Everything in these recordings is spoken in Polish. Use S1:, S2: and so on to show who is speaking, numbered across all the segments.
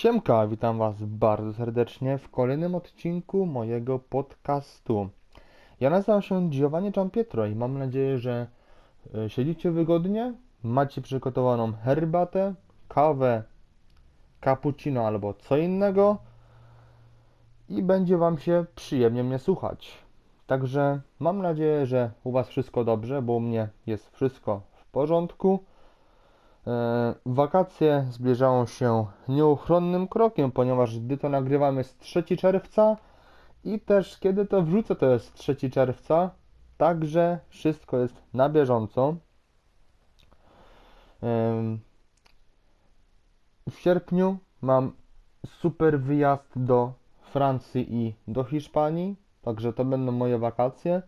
S1: Siemka, witam Was bardzo serdecznie w kolejnym odcinku mojego podcastu. Ja nazywam się Giovanni Giampietro i mam nadzieję, że e, siedzicie wygodnie, macie przygotowaną herbatę, kawę, cappuccino albo co innego i będzie Wam się przyjemnie mnie słuchać. Także mam nadzieję, że u Was wszystko dobrze, bo u mnie jest wszystko w porządku. E, Wakacje zbliżają się nieuchronnym krokiem, ponieważ gdy to nagrywam jest 3 czerwca i też kiedy to wrzucę to jest 3 czerwca, także wszystko jest na bieżąco. W sierpniu mam super wyjazd do Francji i do Hiszpanii, także to będą moje wakacje.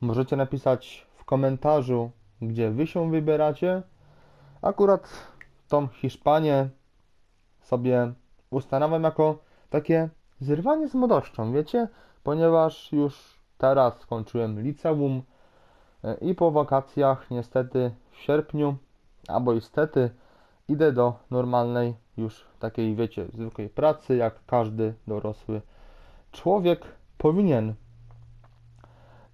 S1: Możecie napisać w komentarzu, gdzie wy się wybieracie. Akurat tą Hiszpanię sobie ustanawiam jako takie zerwanie z młodością, wiecie? Ponieważ już teraz skończyłem liceum e, i po wakacjach niestety w sierpniu, albo niestety idę do normalnej już takiej, wiecie, zwykłej pracy, jak każdy dorosły człowiek powinien.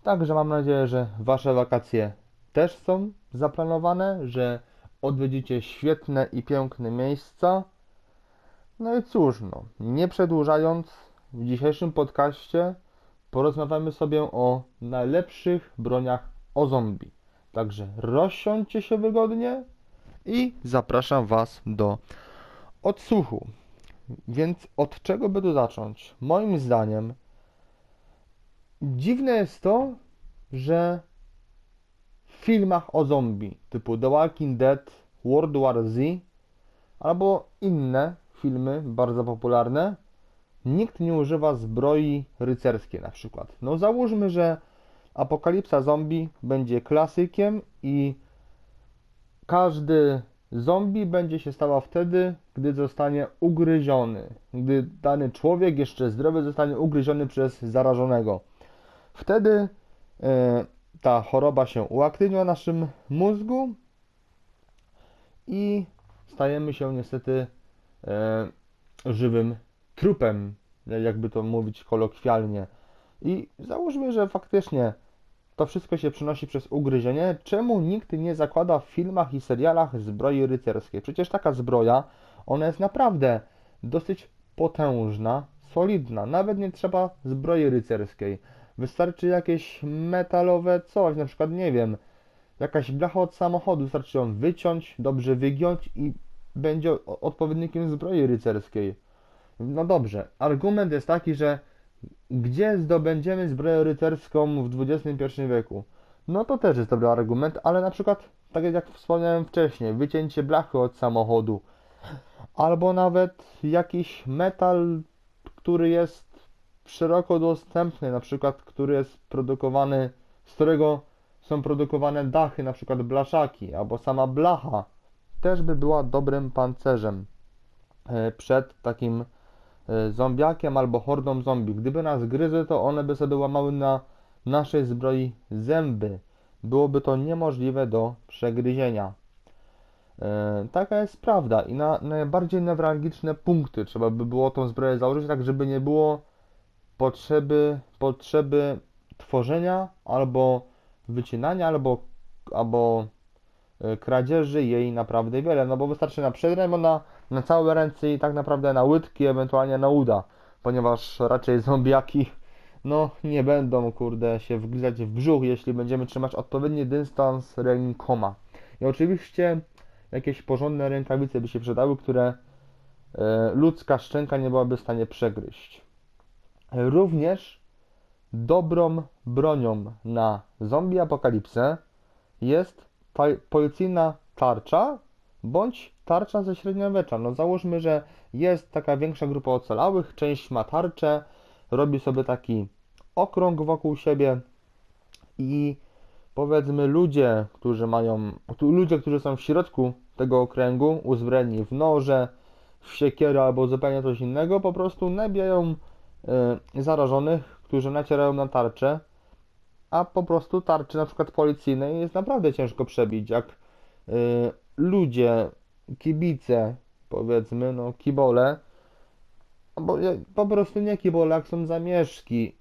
S1: Także mam nadzieję, że wasze wakacje też są zaplanowane, że odwiedzicie świetne i piękne miejsca. No i cóż, no, nie przedłużając, w dzisiejszym podcaście porozmawiamy sobie o najlepszych broniach o zombie. Także rozsiądźcie się wygodnie i zapraszam Was do odsłuchu. Więc od czego by tu zacząć? Moim zdaniem dziwne jest to, że filmach o zombie typu The Walking Dead, World War Z albo inne filmy bardzo popularne, nikt nie używa zbroi rycerskiej na przykład. No załóżmy, że apokalipsa zombie będzie klasykiem i każdy zombie będzie się stała wtedy, gdy zostanie ugryziony, gdy dany człowiek jeszcze zdrowy zostanie ugryziony przez zarażonego. Wtedy e, ta choroba się uaktywnia w naszym mózgu i stajemy się niestety e, żywym trupem, jakby to mówić kolokwialnie. I załóżmy, że faktycznie to wszystko się przenosi przez ugryzienie. Czemu nikt nie zakłada w filmach i serialach zbroi rycerskiej? Przecież taka zbroja, ona jest naprawdę dosyć potężna, solidna. Nawet nie trzeba zbroi rycerskiej. Wystarczy jakieś metalowe coś, na przykład, nie wiem, jakaś blacha od samochodu, wystarczy ją wyciąć, dobrze wygiąć i będzie odpowiednikiem zbroi rycerskiej. No dobrze, argument jest taki, że gdzie zdobędziemy zbroję rycerską w XXI wieku? No to też jest dobry argument, ale na przykład, tak jak wspomniałem wcześniej, wycięcie blachy od samochodu, albo nawet jakiś metal, który jest szeroko dostępny, na przykład, który jest produkowany, z którego są produkowane dachy, na przykład blaszaki, albo sama blacha, też by była dobrym pancerzem e, przed takim e, zombiakiem albo hordą zombie. Gdyby nas gryzły, to one by sobie łamały na naszej zbroi zęby. Byłoby to niemożliwe do przegryzienia. E, Taka jest prawda i na najbardziej newralgiczne punkty trzeba by było tą zbroję założyć, tak żeby nie było potrzeby, potrzeby tworzenia albo wycinania, albo, albo e, kradzieży jej naprawdę wiele, no bo wystarczy na przedramiona, na całe ręce i tak naprawdę na łydki, ewentualnie na uda, ponieważ raczej zombiaki no nie będą, kurde, się wgryzać w brzuch, jeśli będziemy trzymać odpowiedni dystans rękoma. I oczywiście jakieś porządne rękawice by się przydały, które e, ludzka szczęka nie byłaby w stanie przegryźć. Również dobrą bronią na zombie apokalipsę jest policyjna tarcza bądź tarcza ze średniowiecza. No załóżmy, że jest taka większa grupa ocalałych, część ma tarczę, robi sobie taki okrąg wokół siebie i powiedzmy ludzie, którzy mają, ludzie, którzy są w środku tego okręgu, uzbrojeni w noże, w siekierę albo zupełnie coś innego, po prostu nabijają zarażonych, którzy nacierają na tarczę, a po prostu tarczy na przykład policyjnej jest naprawdę ciężko przebić, jak e, ludzie, kibice, powiedzmy, no kibole, bo ja- po prostu nie kibole, jak są zamieszki.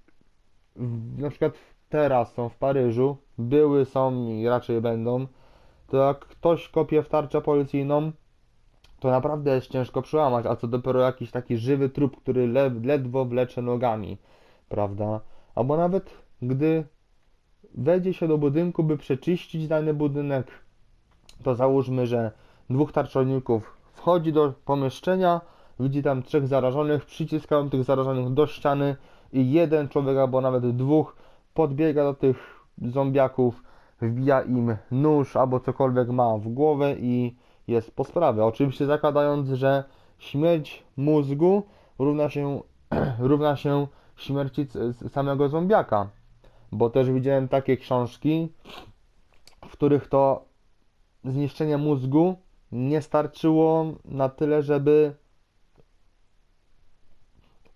S1: Na przykład teraz są w Paryżu, były, są i raczej będą. To jak ktoś kopie w tarczę policyjną, to naprawdę jest ciężko przełamać, a co dopiero jakiś taki żywy trup, który le ledwo wlecze nogami, prawda? Albo nawet gdy wejdzie się do budynku, by przeczyścić dany budynek, to załóżmy, że dwóch tarczowników wchodzi do pomieszczenia, widzi tam trzech zarażonych, przyciskają tych zarażonych do ściany i jeden człowiek albo nawet dwóch podbiega do tych zombiaków, wbija im nóż albo cokolwiek ma w głowę i jest po sprawie. Oczywiście zakładając, że śmierć mózgu równa się, równa się śmierci samego zombiaka. Bo też widziałem takie książki, w których to zniszczenie mózgu nie starczyło na tyle, żeby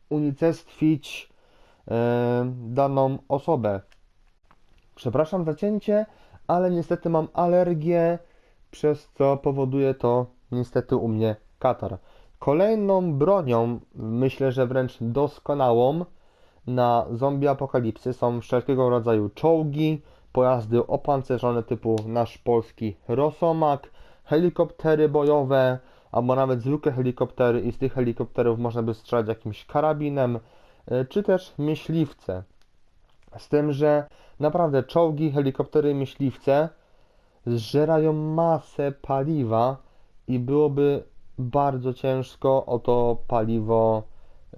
S1: unicestwić e, daną osobę. Przepraszam za cięcie, ale niestety mam alergię, przez co powoduje to niestety u mnie katar. Kolejną bronią, myślę, że wręcz doskonałą na zombie apokalipsy są wszelkiego rodzaju czołgi, pojazdy opancerzone typu nasz polski Rosomak, helikoptery bojowe, albo nawet zwykłe helikoptery i z tych helikopterów można by strzelać jakimś karabinem, e, czy też myśliwce. Z tym, że naprawdę czołgi, helikoptery myśliwce zżerają masę paliwa i byłoby bardzo ciężko o to paliwo,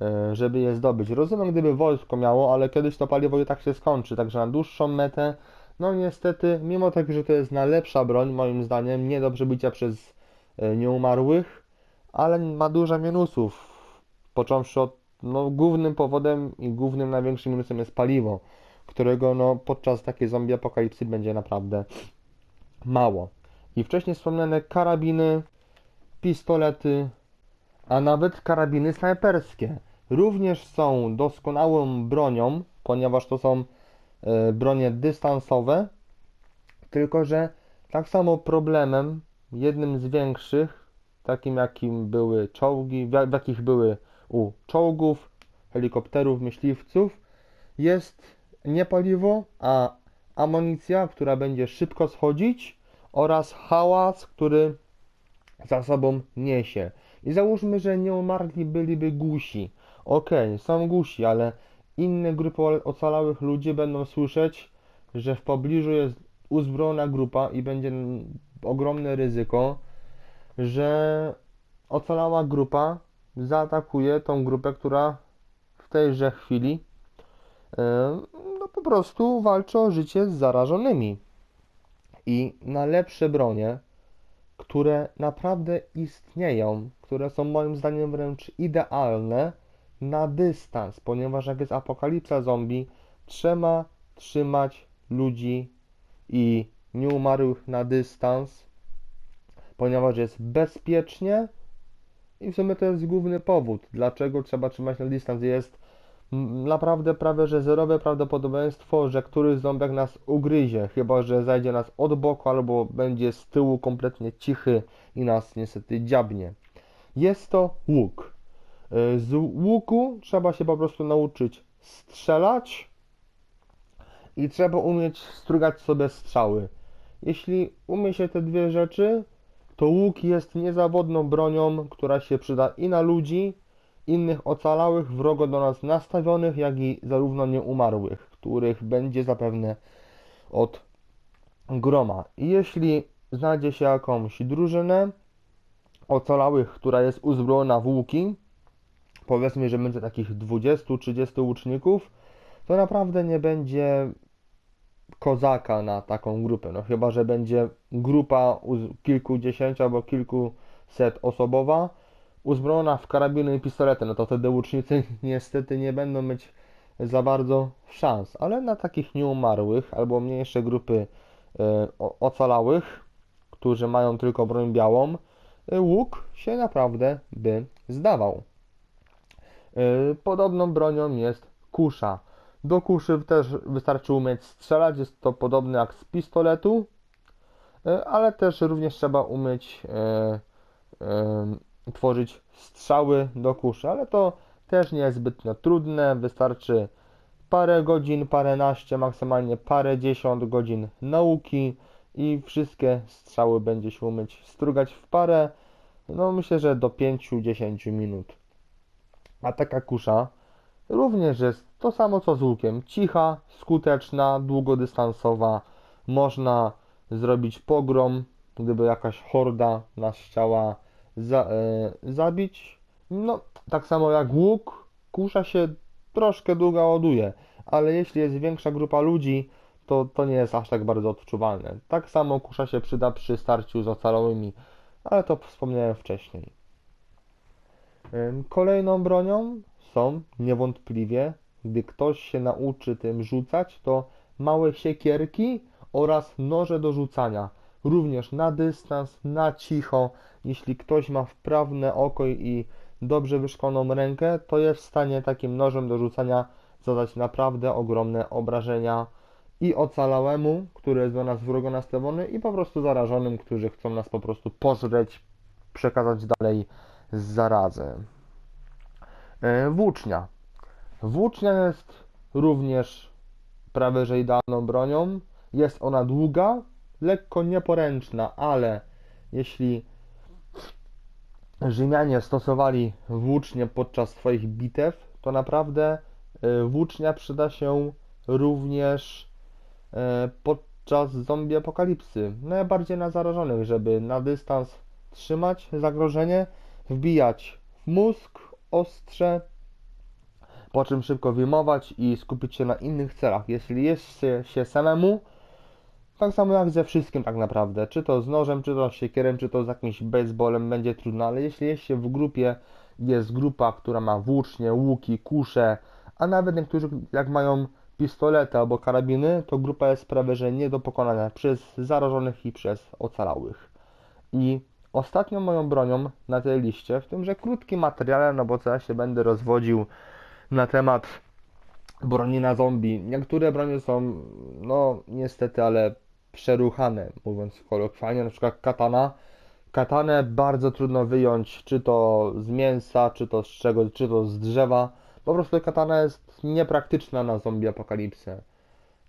S1: e, żeby je zdobyć. Rozumiem, gdyby wojsko miało, ale kiedyś to paliwo i tak się skończy, także na dłuższą metę, no niestety, mimo tego, że to jest najlepsza broń, moim zdaniem, nie do przebicia przez e, nieumarłych, ale ma dużo minusów, począwszy od, no głównym powodem i głównym największym minusem jest paliwo, którego no podczas takiej zombie apokalipsy będzie naprawdę mało. I wcześniej wspomniane karabiny, pistolety, a nawet karabiny snajperskie również są doskonałą bronią, ponieważ to są e, bronie dystansowe, tylko że tak samo problemem, jednym z większych, takim jakim były czołgi, w jakich były u czołgów, helikopterów, myśliwców, jest nie paliwo, a amunicja, która będzie szybko schodzić oraz hałas, który za sobą niesie. I załóżmy, że nieumarli byliby gusi. Okej, są gusi, ale inne grupy ocalałych ludzi będą słyszeć, że w pobliżu jest uzbrojona grupa i będzie ogromne ryzyko, że ocalała grupa zaatakuje tą grupę, która w tejże chwili e, po prostu walczy o życie z zarażonymi. I najlepsze bronie, które naprawdę istnieją, które są moim zdaniem wręcz idealne na dystans, ponieważ jak jest apokalipsa zombie, trzeba trzymać ludzi i nieumarłych na dystans, ponieważ jest bezpiecznie i w sumie to jest główny powód, dlaczego trzeba trzymać na dystans. Jest naprawdę prawie, że zerowe prawdopodobieństwo, że któryś ząbek nas ugryzie, chyba że zajdzie nas od boku albo będzie z tyłu kompletnie cichy i nas niestety dziabnie. Jest to łuk. Y, Z łuku trzeba się po prostu nauczyć strzelać i trzeba umieć strugać sobie strzały. Jeśli umie się te dwie rzeczy, to łuk jest niezawodną bronią, która się przyda i na ludzi, innych ocalałych, wrogo do nas nastawionych, jak i zarówno nieumarłych, których będzie zapewne od groma. I jeśli znajdzie się jakąś drużynę ocalałych, która jest uzbrojona w łuki, powiedzmy, że będzie takich 20-30 łuczników, to naprawdę nie będzie kozaka na taką grupę. No chyba, że będzie grupa kilkudziesięciu albo kilkuset osobowa, uzbrojona w karabiny i pistolety, no to wtedy łucznicy niestety nie będą mieć za bardzo szans. Ale na takich nieumarłych albo mniejsze grupy e, ocalałych, którzy mają tylko broń białą, e, łuk się naprawdę by zdawał. E, Podobną bronią jest kusza. Do kuszy też wystarczy umieć strzelać, jest to podobne jak z pistoletu, ale też również trzeba umieć tworzyć strzały do kuszy, ale to też nie jest zbytnio trudne, wystarczy parę godzin, paręnaście, maksymalnie parę dziesiąt godzin nauki i wszystkie strzały będzie się umieć strugać w parę, no myślę, że do 5-10 minut. A taka kusza również jest to samo co z łukiem. Cicha, skuteczna, długodystansowa. Można zrobić pogrom, gdyby jakaś horda nas chciała za, e, zabić. No, tak samo jak łuk, kusza się troszkę długo ładuje, ale jeśli jest większa grupa ludzi, to to nie jest aż tak bardzo odczuwalne. Tak samo kusza się przyda przy starciu z ocalałymi, ale to wspomniałem wcześniej. Ym, Kolejną bronią są niewątpliwie, gdy ktoś się nauczy tym rzucać, to małe siekierki oraz noże do rzucania. Również na dystans, na cicho. Jeśli ktoś ma wprawne oko i dobrze wyszkoloną rękę, to jest w stanie takim nożem do rzucania zadać naprawdę ogromne obrażenia i ocalałemu, który jest do nas wrogo nastawiony, i po prostu zarażonym, którzy chcą nas po prostu pożreć, przekazać dalej zarazę. E, Włócznia. Włócznia jest również prawie że idealną bronią. Jest ona długa, lekko nieporęczna, ale jeśli Rzymianie stosowali włócznie podczas swoich bitew, to naprawdę e, włócznia przyda się również e, podczas zombie apokalipsy. Najbardziej na zarażonych, żeby na dystans trzymać zagrożenie, wbijać w mózg ostrze, po czym szybko wyjmować i skupić się na innych celach. Jeśli jest się, się samemu, tak samo jak ze wszystkim tak naprawdę, czy to z nożem, czy to z siekierem, czy to z jakimś baseballem, będzie trudno, ale jeśli jest się w grupie, jest grupa, która ma włócznie, łuki, kusze, a nawet niektórzy jak mają pistolety albo karabiny, to grupa jest prawie że nie do pokonania przez zarażonych i przez ocalałych. I ostatnią moją bronią na tej liście, w tymże krótkim materiale, no bo co ja się będę rozwodził na temat broni na zombie. Niektóre bronie są, no niestety, ale przeruchane, mówiąc kolokwialnie, na przykład katana. Katanę bardzo trudno wyjąć, czy to z mięsa, czy to z czego, czy to z drzewa. Po prostu katana jest niepraktyczna na zombie apokalipsę.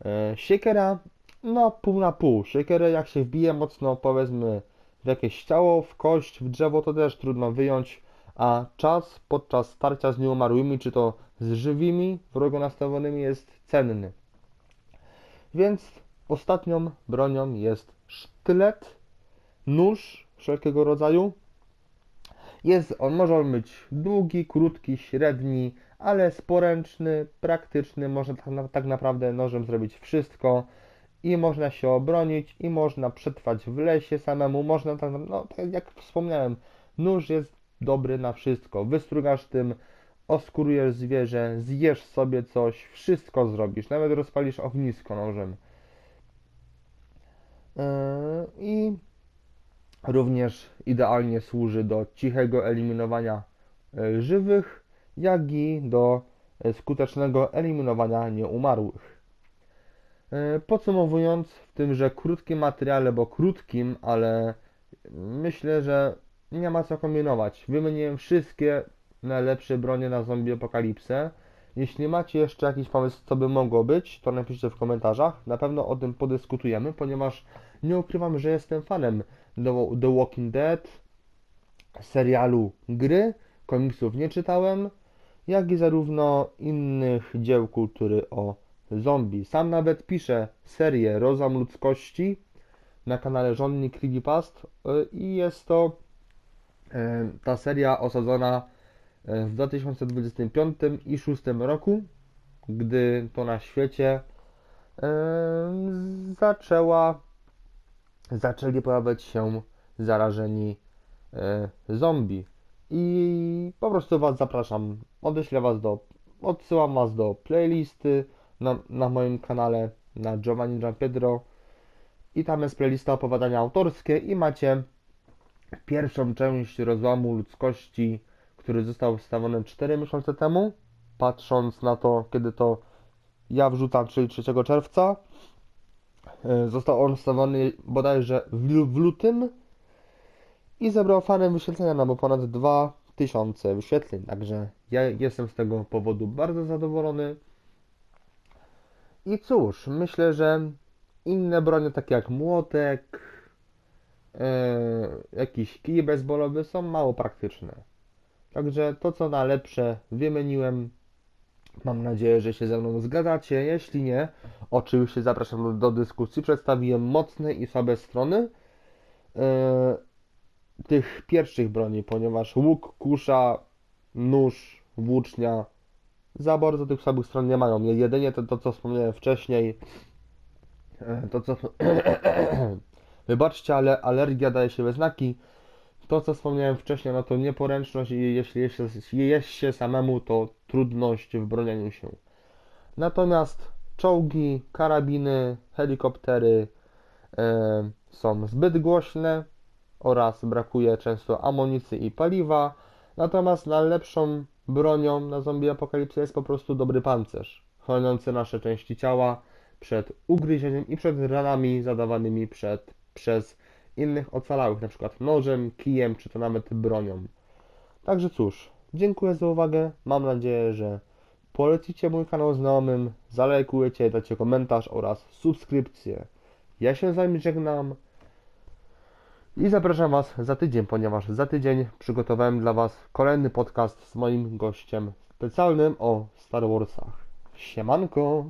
S1: E, Siekiera, no pół na pół. Siekierę jak się wbije mocno, powiedzmy, w jakieś ciało, w kość, w drzewo, to też trudno wyjąć, a czas podczas starcia z nieumarłymi, czy to z żywymi, wrogo nastawionymi jest cenny. Więc ostatnią bronią jest sztylet, nóż wszelkiego rodzaju. Jest on, może on być długi, krótki, średni, ale sporęczny, praktyczny. Można tak, tak naprawdę nożem zrobić wszystko i można się obronić, i można przetrwać w lesie samemu. Można tak, no, tak jak wspomniałem, nóż jest dobry na wszystko. Wystrugasz tym, oskurujesz zwierzę, zjesz sobie coś, wszystko zrobisz. Nawet rozpalisz ognisko nożem. Yy, I również idealnie służy do cichego eliminowania e, żywych, jak i do e, skutecznego eliminowania nieumarłych. E, Podsumowując, w tymże krótkim materiale, bo krótkim, ale myślę, że nie ma co kombinować. Wymieniłem wszystkie najlepsze bronie na zombie apokalipsę. Jeśli macie jeszcze jakiś pomysł, co by mogło być, to napiszcie w komentarzach. Na pewno o tym podyskutujemy, ponieważ nie ukrywam, że jestem fanem The, Walking Dead, serialu gry, komiksów nie czytałem, jak i zarówno innych dzieł kultury o zombie. Sam nawet piszę serię Rozum Ludzkości na kanale Żonni Creepypast y, i jest to y, ta seria osadzona y, w 2025 i 2006 roku, gdy to na świecie zaczęła zaczęli pojawiać się zarażeni e, zombie. I po prostu Was zapraszam, odeślę Was do, odsyłam Was do playlisty na, na moim kanale na Giovanni Gianpietro i tam jest playlista opowiadania autorskie i macie pierwszą część rozłamu ludzkości, który został wstawiony 4 miesiące temu, patrząc na to, kiedy to ja wrzucam, czyli 3 czerwca. E, Został on wstawiony bodajże w, w lutym i zebrał fany wyświetlenia, bo ponad 2 tysiące wyświetleń, także ja jestem z tego powodu bardzo zadowolony. I cóż, myślę, że inne bronie takie jak młotek, e, jakiś kij baseballowy są mało praktyczne. Także to co najlepsze wymieniłem. Mam nadzieję, że się ze mną zgadzacie. Jeśli nie, oczywiście zapraszam do, dyskusji. Przedstawiłem mocne i słabe strony e, tych pierwszych broni, ponieważ łuk, kusza, nóż, włócznia za bardzo tych słabych stron nie mają. Jedynie to, to co wspomniałem wcześniej, e, to co. Wybaczcie, ale alergia daje się we znaki. To, co wspomniałem wcześniej, no to nieporęczność i jeśli jest, jest się samemu, to trudność w bronieniu się. Natomiast czołgi, karabiny, helikoptery e, są zbyt głośne oraz brakuje często amunicji i paliwa. Natomiast najlepszą bronią na zombie apokalipsy jest po prostu dobry pancerz, chroniący nasze części ciała przed ugryzieniem i przed ranami zadawanymi przed, przez innych ocalałych, na przykład nożem, kijem, czy to nawet bronią. Także cóż, dziękuję za uwagę. Mam nadzieję, że polecicie mój kanał znajomym, zalajkujecie, dacie komentarz oraz subskrypcję. Ja się z wami żegnam i zapraszam was za tydzień, ponieważ za tydzień przygotowałem dla was kolejny podcast z moim gościem specjalnym o Star Warsach. Siemanko!